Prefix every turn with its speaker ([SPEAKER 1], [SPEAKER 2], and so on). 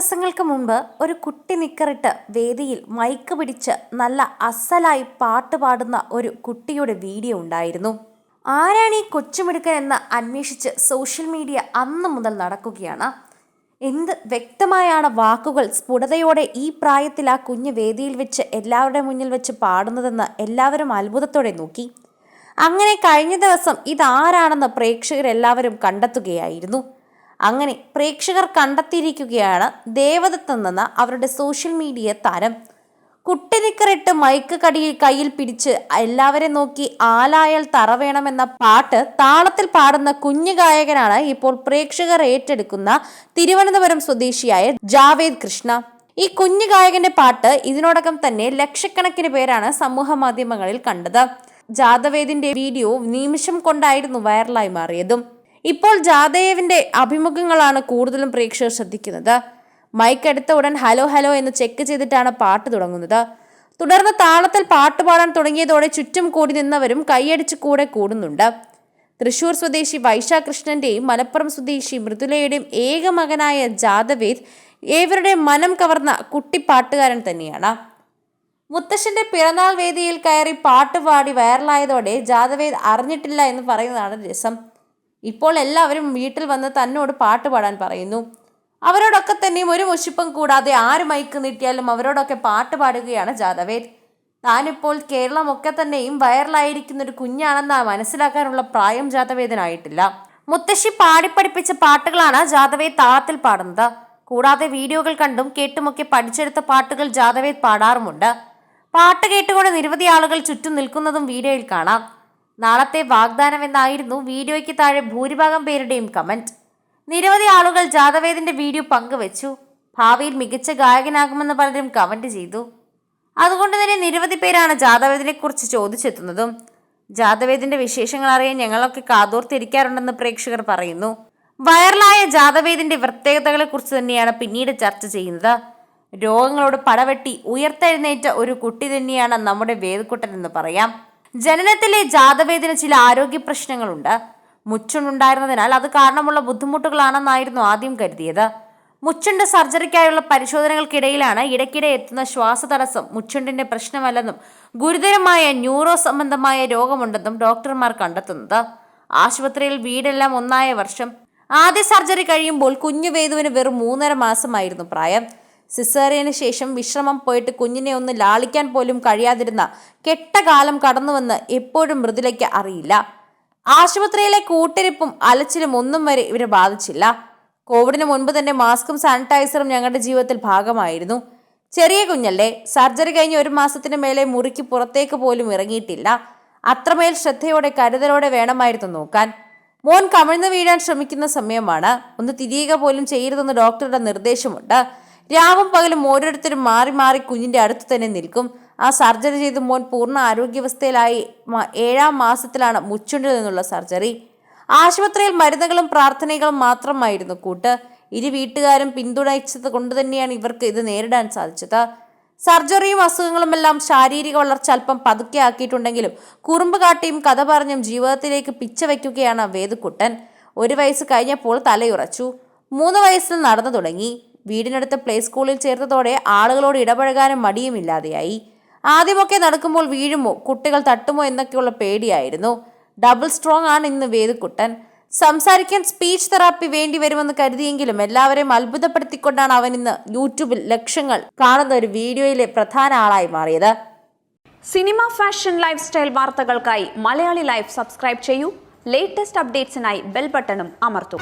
[SPEAKER 1] ദിവസങ്ങൾക്ക് മുൻപ് ഒരു കുട്ടി നിക്കറിട്ട് വേദിയിൽ മൈക്ക് പിടിച്ച് നല്ല അസലായി പാട്ട് പാടുന്ന ഒരു കുട്ടിയുടെ വീഡിയോ ഉണ്ടായിരുന്നു. ആരാണ് ഈ കൊച്ചുമിടുക്കൻ എന്ന് അന്വേഷിച്ച് സോഷ്യൽ മീഡിയ അന്ന് മുതൽ നടക്കുകയാണ്. എന്ത് വ്യക്തമായാണ് വാക്കുകൾ സ്ഫുടതയോടെ ഈ പ്രായത്തിൽ ആ കുഞ്ഞ് വേദിയിൽ വെച്ച് എല്ലാവരുടെ മുന്നിൽ വെച്ച് പാടുന്നതെന്ന് എല്ലാവരും അത്ഭുതത്തോടെ നോക്കി. അങ്ങനെ കഴിഞ്ഞ ദിവസം ഇതാരാണെന്ന് പ്രേക്ഷകരെല്ലാവരും കണ്ടെത്തുകയായിരുന്നു. അങ്ങനെ പ്രേക്ഷകർ കണ്ടെത്തിയിരിക്കുകയാണ് ദേവദത്തെന്ന അവരുടെ സോഷ്യൽ മീഡിയ താരം. കുട്ടിനിക്കറിട്ട് മൈക്ക് കടിയിൽ കയ്യിൽ പിടിച്ച് എല്ലാവരെ നോക്കി ആലായൽ തറ വേണമെന്ന പാട്ട് താളത്തിൽ പാടുന്ന കുഞ്ഞു ഗായകനാണ് ഇപ്പോൾ പ്രേക്ഷകർ ഏറ്റെടുക്കുന്ന തിരുവനന്തപുരം സ്വദേശിയായ ജാവേദ് കൃഷ്ണ. ഈ കുഞ്ഞു ഗായകന്റെ പാട്ട് ഇതിനോടകം തന്നെ ലക്ഷക്കണക്കിന് പേരാണ് സമൂഹ മാധ്യമങ്ങളിൽ കണ്ടത്. ജാദവേദിന്റെ വീഡിയോ നിമിഷം കൊണ്ടായിരുന്നു വൈറലായി മാറിയതും. ഇപ്പോൾ ജാദേവിന്റെ അഭിമുഖങ്ങളാണ് കൂടുതലും പ്രേക്ഷകർ ശ്രദ്ധിക്കുന്നത്. മൈക്ക് എടുത്ത ഉടൻ ഹലോ ഹലോ എന്ന് ചെക്ക് ചെയ്തിട്ടാണ് പാട്ട് തുടങ്ങുന്നത്. തുടർന്ന് താളത്തിൽ പാട്ട് പാടാൻ തുടങ്ങിയതോടെ ചുറ്റും കൂടി നിന്നവരും കൈയടിച്ച് കൂടെ കൂടുന്നുണ്ട്. തൃശൂർ സ്വദേശി വൈശാകൃഷ്ണന്റെയും മലപ്പുറം സ്വദേശി മൃദുലയുടെയും ഏക മകനായ ജാദവേദ് ഏവരുടെ മനം കവർന്ന കുട്ടിപ്പാട്ടുകാരൻ തന്നെയാണ്. മുത്തശ്ശന്റെ പിറന്നാൾ വേദിയിൽ കയറി പാട്ട് പാടി വൈറലായതോടെ ജാദവേദ് അറിഞ്ഞിട്ടില്ല എന്ന് പറയുന്നതാണ് രസം. ഇപ്പോൾ എല്ലാവരും വീട്ടിൽ വന്ന് തന്നോട് പാട്ട് പാടാൻ പറയുന്നു. അവരോടൊക്കെ തന്നെയും ഒരു മുഷിപ്പും കൂടാതെ ആര് മൈക്ക് നീട്ടിയാലും അവരോടൊക്കെ പാട്ട് പാടുകയാണ് ജാദവേദ്. താനിപ്പോൾ കേരളമൊക്കെ തന്നെയും വൈറലായിരിക്കുന്ന ഒരു കുഞ്ഞാണെന്ന് മനസ്സിലാക്കാനുള്ള പ്രായം ജാതവേദനായിട്ടില്ല മുത്തശ്ശി പാടിപ്പഠിപ്പിച്ച പാട്ടുകളാണ് ജാതവേദ് താളത്തിൽ പാടുന്നത്. കൂടാതെ വീഡിയോകൾ കണ്ടും കേട്ടുമൊക്കെ പഠിച്ചെടുത്ത പാട്ടുകൾ ജാതവേദ് പാടാറുമുണ്ട്. പാട്ട് കേട്ടുകൊണ്ട് നിരവധി ആളുകൾ ചുറ്റും നിൽക്കുന്നതും വീഡിയോയിൽ കാണാം. നാളത്തെ വാഗ്ദാനം എന്നായിരുന്നു വീഡിയോയ്ക്ക് താഴെ ഭൂരിഭാഗം പേരുടെയും കമന്റ്. നിരവധി ആളുകൾ ജാദവേദിന്റെ വീഡിയോ പങ്കുവച്ചു. ഭാവിയിൽ മികച്ച ഗായകനാകുമെന്ന് പലരും കമന്റ് ചെയ്തു. അതുകൊണ്ട് തന്നെ നിരവധി പേരാണ് ജാദവേദിനെ കുറിച്ച് ചോദിച്ചെത്തുന്നതും. ജാദവേദിന്റെ വിശേഷങ്ങൾ അറിയാൻ ഞങ്ങളൊക്കെ കാതോർത്തിരിക്കാറുണ്ടെന്ന് പ്രേക്ഷകർ പറയുന്നു. വൈറലായ ജാദവേദിന്റെ പ്രത്യേകതകളെ കുറിച്ച് തന്നെയാണ് പിന്നീട് ചർച്ച ചെയ്യുന്നത്. രോഗങ്ങളോട് പടവെട്ടി ഉയർത്തെഴുന്നേറ്റ ഒരു കുട്ടി തന്നെയാണ് നമ്മുടെ വേദക്കുട്ടൻ എന്ന് പറയാം. ജനനത്തിലെ ജാതവേദിന് ചില ആരോഗ്യ പ്രശ്നങ്ങളുണ്ട്. മുച്ചുണ്ടുണ്ടായിരുന്നതിനാൽ അത് കാരണമുള്ള ബുദ്ധിമുട്ടുകളാണെന്നായിരുന്നു ആദ്യം കരുതിയത്. മുച്ചുണ്ട് സർജറിക്കായുള്ള പരിശോധനകൾക്കിടയിലാണ് ഇടയ്ക്കിടെ എത്തുന്ന ശ്വാസതടസ്സം മുച്ചുണ്ടിന്റെ പ്രശ്നമല്ലെന്നും ഗുരുതരമായ ന്യൂറോ സംബന്ധമായ രോഗമുണ്ടെന്നും ഡോക്ടർമാർ കണ്ടെത്തുന്നത്. ആശുപത്രിയിൽ വീടെല്ലാം ഒന്നായ വർഷം ആദ്യ സർജറി കഴിയുമ്പോൾ കുഞ്ഞു വേദുവിന് വെറും മൂന്നര മാസമായിരുന്നു പ്രായം. സിസേറിയന് ശേഷം വിശ്രമം പോയിട്ട് കുഞ്ഞിനെ ഒന്ന് ലാളിക്കാൻ പോലും കഴിയാതിരുന്ന കെട്ടകാലം കടന്നുവെന്ന് എപ്പോഴും മൃദുലയ്ക്ക് അറിയില്ല. ആശുപത്രിയിലെ കൂട്ടിരിപ്പും അലച്ചിലും ഒന്നും വരെ ഇവരെ ബാധിച്ചില്ല. കോവിഡിന് മുൻപ് തന്നെ മാസ്കും സാനിറ്റൈസറും ഞങ്ങളുടെ ജീവിതത്തിൽ ഭാഗമായിരുന്നു. ചെറിയ കുഞ്ഞല്ലേ സർജറി കഴിഞ്ഞ് ഒരു മാസത്തിന് മേലെ മുറിക്ക് പുറത്തേക്ക് പോലും ഇറങ്ങിയിട്ടില്ല. അത്രമേൽ ശ്രദ്ധയോടെ കരുതലോടെ വേണമായിരുന്നു നോക്കാൻ. മോൻ കമിഴ്ന്നു വീഴാൻ ശ്രമിക്കുന്ന സമയമാണ്. ഒന്ന് തിരിയുക പോലും ചെയ്യരുതെന്ന് ഡോക്ടറുടെ നിർദ്ദേശമുണ്ട്. രാവും പകലും ഓരോരുത്തരും മാറി മാറി കുഞ്ഞിന്റെ അടുത്ത് തന്നെ നിൽക്കും. ആ സർജറി ചെയ്ത് മോൻ പൂർണ ആരോഗ്യാവസ്ഥയിലായി ഏഴാം മാസത്തിലാണ് മുച്ചുണ്ടിൽ നിന്നുള്ള സർജറി. ആശുപത്രിയിൽ മരുന്നുകളും പ്രാർത്ഥനകളും മാത്രമായിരുന്നു കൂട്ട്. ഇരു വീട്ടുകാരും പിന്തുണച്ചത് കൊണ്ട് തന്നെയാണ് ഇവർക്ക് ഇത് നേരിടാൻ സാധിച്ചത്. സർജറിയും അസുഖങ്ങളുമെല്ലാം ശാരീരിക വളർച്ച അല്പം പതുക്കെ ആക്കിയിട്ടുണ്ടെങ്കിലും കുറുമ്പ് കാട്ടിയും കഥ പറഞ്ഞും ജീവിതത്തിലേക്ക് പിച്ച വയ്ക്കുകയാണ് വേദുക്കുട്ടൻ. ഒരു വയസ്സ് കഴിഞ്ഞപ്പോൾ തലയുറച്ചു. മൂന്ന് വയസ്സിൽ നടന്നു തുടങ്ങി. വീടിനടുത്ത് പ്ലേ സ്കൂളിൽ ചേർത്തതോടെ ആളുകളോട് ഇടപഴകാനും മടിയുമില്ലാതെയായി ആദ്യമൊക്കെ നടക്കുമ്പോൾ വീഴുമോ കുട്ടികൾ തട്ടുമോ എന്നൊക്കെയുള്ള പേടിയായിരുന്നു. ഡബിൾ സ്ട്രോങ് ആണ് ഇന്ന് വേദുക്കുട്ടൻ. സംസാരിക്കാൻ സ്പീച്ച് തെറാപ്പി വേണ്ടി വരുമെന്ന് കരുതിയെങ്കിലും എല്ലാവരെയും അത്ഭുതപ്പെടുത്തിക്കൊണ്ടാണ് അവൻ ഇന്ന് യൂട്യൂബിൽ ലക്ഷങ്ങൾ കാണുന്ന ഒരു വീഡിയോയിലെ പ്രധാന ആളായി മാറിയത്.
[SPEAKER 2] സിനിമ ഫാഷൻ ലൈഫ് സ്റ്റൈൽ വാർത്തകൾക്കായി മലയാളി ലൈഫ് സബ്സ്ക്രൈബ് ചെയ്യൂ. ലേറ്റസ്റ്റ് അപ്ഡേറ്റ്സിനായി ബെൽ ബട്ടണും അമർത്തും.